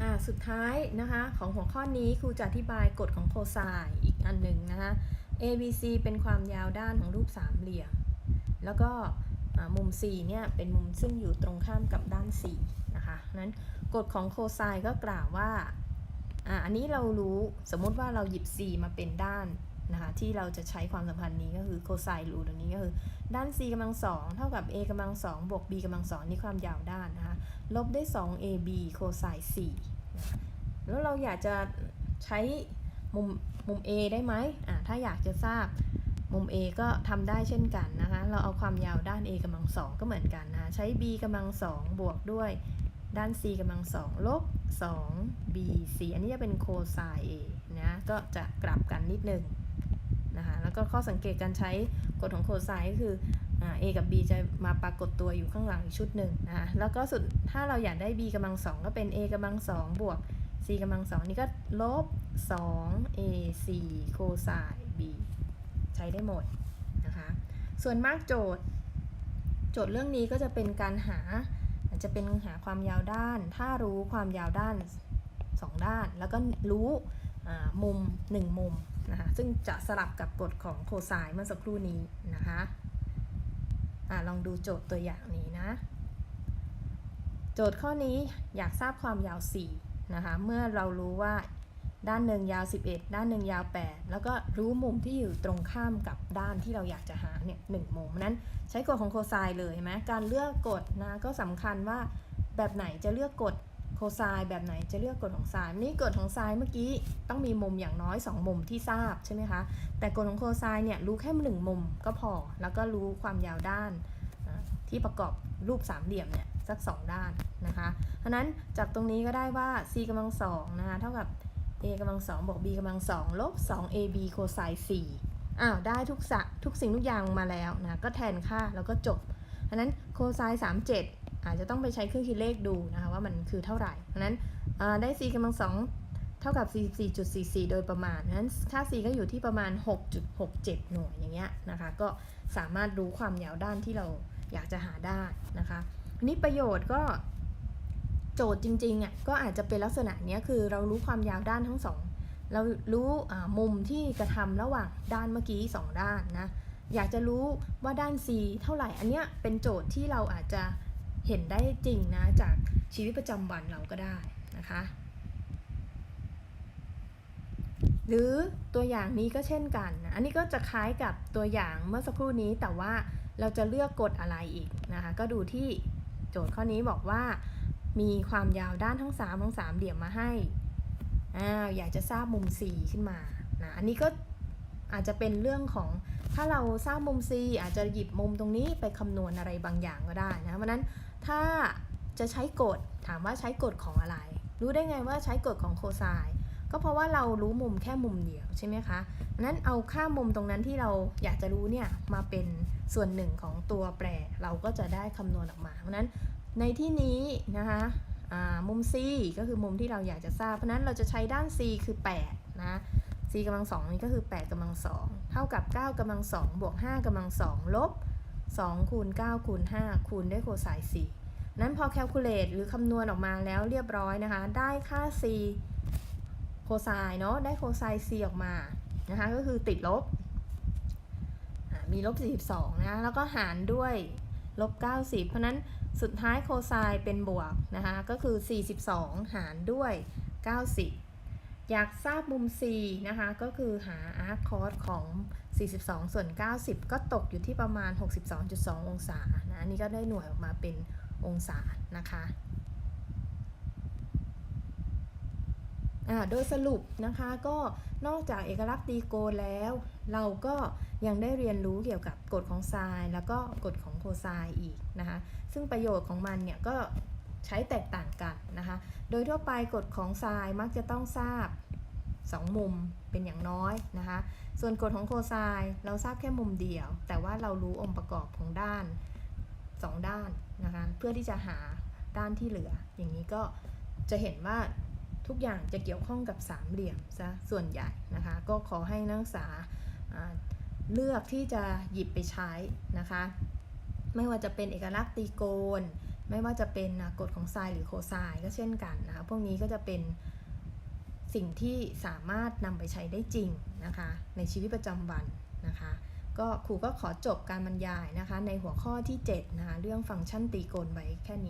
อ่าสุดท้ายนะคะของหัวข้อนี้ครูจะอธิบายกฎของโคไซน์อีกอันหนึ่งนะคะ ABC เป็นความยาวด้านของรูปสามเหลี่ยม แล้วก็มุม C เนี่ยเป็นมุมซึ่งอยู่ตรงข้ามกับด้าน C นะคะนั้นกฎของโคไซน์ก็กล่าวว่าอ่าอันนี้เรารู้สมมติว่าเราหยิบ C มาเป็นด้าน นะคะที่เราจะใช้ความสัมพันธ์นี้ก็คือโคไซน์รูตรงนี้ก็คือ ด้าน C กำลังสองเท่ากับ A กำลังสองบวก B กำลังสองนี่ความยาวด้านนะคะลบด้วย 2AB โคไซน์4นะแล้วเราอยากจะใช้มุมมุม A ได้ไหมอ่าถ้าอยากจะทราบมุม A ก็ทำได้เช่นกันนะคะ เราเอาความยาวด้าน A กำลังสองก็เหมือนกันนะะใช้ B กำลังสองบวกด้วยด้าน C กำลังสองลบ 2 B C อันนี้จะเป็นโคไซน์ A นะ ก็จะกลับกันนิดนึง นะคะแล้วก็ข้อสังเกตการใช้กฎของโคไซน์ก็คืออ่า A กับ B จะมาปรากฏตัวอยู่ข้างหลังอีกชุดหนึ่งนะคะแล้วก็สุดถ้าเราอยากได้ B กำลังสองก็เป็น A กำลังสองบวก c กำลังสองนี่ก็ลบ 2 ac โคไซน์ b ใช้ได้หมดนะคะส่วนมากโจทย์ โจทย์เรื่องนี้ก็จะเป็นการหาจะเป็นหาความยาวด้าน ถ้ารู้ความยาวด้าน 2 ด้าน แล้วก็รู้ มุม 1 มุมนะคะซึ่งจะสลับกับกฎของโคไซน์เมื่อสักครู่นี้นะคะอะลองดูโจทย์ตัวอย่างนี้นะ โจทย์ข้อนี้อยากทราบความยาว4นะคะเมื่อเรารู้ว่าด้านหนึ่งยาว 11 ด้านหนึ่งยาว 8 แล้วก็รู้มุมที่อยู่ตรงข้ามกับด้านที่เราอยากจะหาเนี่ยหนึ่งมุมนั้นใช้กฎของโคไซน์เลยเห็นไหมการเลือกกฎนะก็สำคัญว่าแบบไหนจะเลือกกฎ คไซน์แบบไหนจะเลือกกฎของไซน์นี่กฎของไซน์เมื่อกี้ต้องมีมุมอย่างน้อย 2 มุมที่ทราบใช่ไหมคะ แต่กฎของโคไซน์เนี่ยรู้แค่หนึ่งมุมก็พอ แล้วก็รู้ความยาวด้านที่ประกอบรูปสามเหลี่ยมเนี่ยสัก 2 ด้านนะคะเพราะนั้นจากตรงนี้ก็ได้ว่า c กำลังสองนะคะเท่ากับ a กำลังสองบวก b กำลังสองลบ 2ab โคไซน์4อ้าวได้ทุกสะทุกสิ่งทุกอย่างมาแล้วนะก็แทนค่าแล้วก็จบเพราะนั้นโคไซน์37 อาจจะต้องไปใช้เครื่องคิดเลขดูนะคะว่ามันคือเท่าไหร่เพราะนั้นได้ c กำลังสองเท่ากับ 44.44 โดยประมาณนั้นค่า c ก็อยู่ที่ประมาณ 6.67 หน่วยอย่างเงี้ยนะคะ ก็สามารถรู้ความยาวด้านที่เราอยากจะหาได้นะคะนี่ประโยชน์ก็โจทย์จริงๆอะก็อาจจะเป็นลักษณะเนี้ยคือเรารู้ความยาวด้านทั้งสองเรารู้มุมที่กระทำระหว่างด้านเมื่อกี้สองด้านนะ อยากจะรู้ว่าด้าน C เท่าไหร่ อันเนี้ยเป็นโจทย์ที่เราอาจจะ เห็นได้จริงนะจากชีวิตประจำวันเราก็ได้นะคะ หรือตัวอย่างนี้ก็เช่นกันนะอันนี้ก็จะคล้ายกับตัวอย่างเมื่อสักครู่นี้แต่ว่าเราจะเลือกกฎอะไรอีกนะคะ ก็ดูที่โจทย์ข้อนี้บอกว่ามีความยาวด้านทั้ง3ทั้ง3เหลี่ยมมาให้อ้าวอยากจะทราบมุม C ขึ้นมานะอันนี้ก็อาจจะเป็นเรื่องของถ้าเราทราบมุม C อาจจะหยิบมุมตรงนี้ไปคำนวณอะไรบางอย่างก็ได้นะเพราะฉะนั้น ถ้าจะใช้กฎถามว่าใช้กฎของอะไร รู้ได้ไงว่าใช้กฎของโคไซน์ก็เพราะว่าเรารู้มุมแค่มุมเดียวใช่ไหมคะนั้นเอาค่ามุมตรงนั้นที่เราอยากจะรู้เนี่ยมาเป็นส่วนหนึ่งของตัวแปร เราก็จะได้คำนวณออกมา เพราะนั้นในที่นี้นะคะมุม c ก็คือมุมที่เราอยากจะทราบ เพราะฉะนั้นเราจะใช้ด้าน c คือ8นะ c กำลังสองนี่ก็คือ8กำลังสองเท่ากับ 9กำลังสองบวก5กำลังสองลบ 2คูณ9คูณ5คูณด้วยโคไซน์4นั้นพอแคลคูลเลตหรือคำนวณออกมาแล้วเรียบร้อยนะคะ ได้ค่า c โคไซน์เนาะได้โคไซน์ c ออกมานะคะก็คือติดลบ มีลบ 42 นะ แล้วก็หารด้วยลบ 90 เพราะนั้นสุดท้ายโคไซน์เป็นบวกนะคะก็คือ 42 หารด้วย 90 อยากทราบมุม c นะคะ ก็คือหา arc cos ของ 42 ส่วน 90 ก็ตกอยู่ที่ประมาณ 62.2 องศานะอันนี้ก็ได้หน่วยออกมาเป็นองศานะคะอ่าโดยสรุปนะคะก็นอกจากเอกลักษณ์ตีโกแล้ว เราก็ยังได้เรียนรู้เกี่ยวกับกฎของไซน์แล้วก็กฎของโคไซน์อีกนะคะ ซึ่งประโยชน์ของมันเนี่ยก็ ใช้แตกต่างกันนะคะ โดยทั่วไปกฎของไซน์มักจะต้องทราบ 2 มุมเป็นอย่างน้อยนะคะ ส่วนกฎของโคไซน์เราทราบแค่มุมเดียว แต่ว่าเรารู้องค์ประกอบของด้าน 2 ด้านนะคะ เพื่อที่จะหาด้านที่เหลือ อย่างนี้ก็จะเห็นว่าทุกอย่างจะเกี่ยวข้องกับสามเหลี่ยมซะส่วนใหญ่นะคะ ก็ขอให้นักศึกษาอ่าเลือกที่จะหยิบไปใช้นะคะ ไม่ว่าจะเป็นเอกลักษณ์ตีโกน ไม่ว่าจะเป็นอะกฎของไซน์หรือโคไซน์ก็เช่นกันนะคะ พวกนี้ก็จะเป็นสิ่งที่สามารถนำไปใช้ได้จริงนะคะ ในชีวิตประจำวันนะคะ ก็ครูก็ขอจบการบรรยายนะคะ ในหัวข้อที่7นะคะเรื่องฟังก์ชันตรีโกณไว้แค่นี้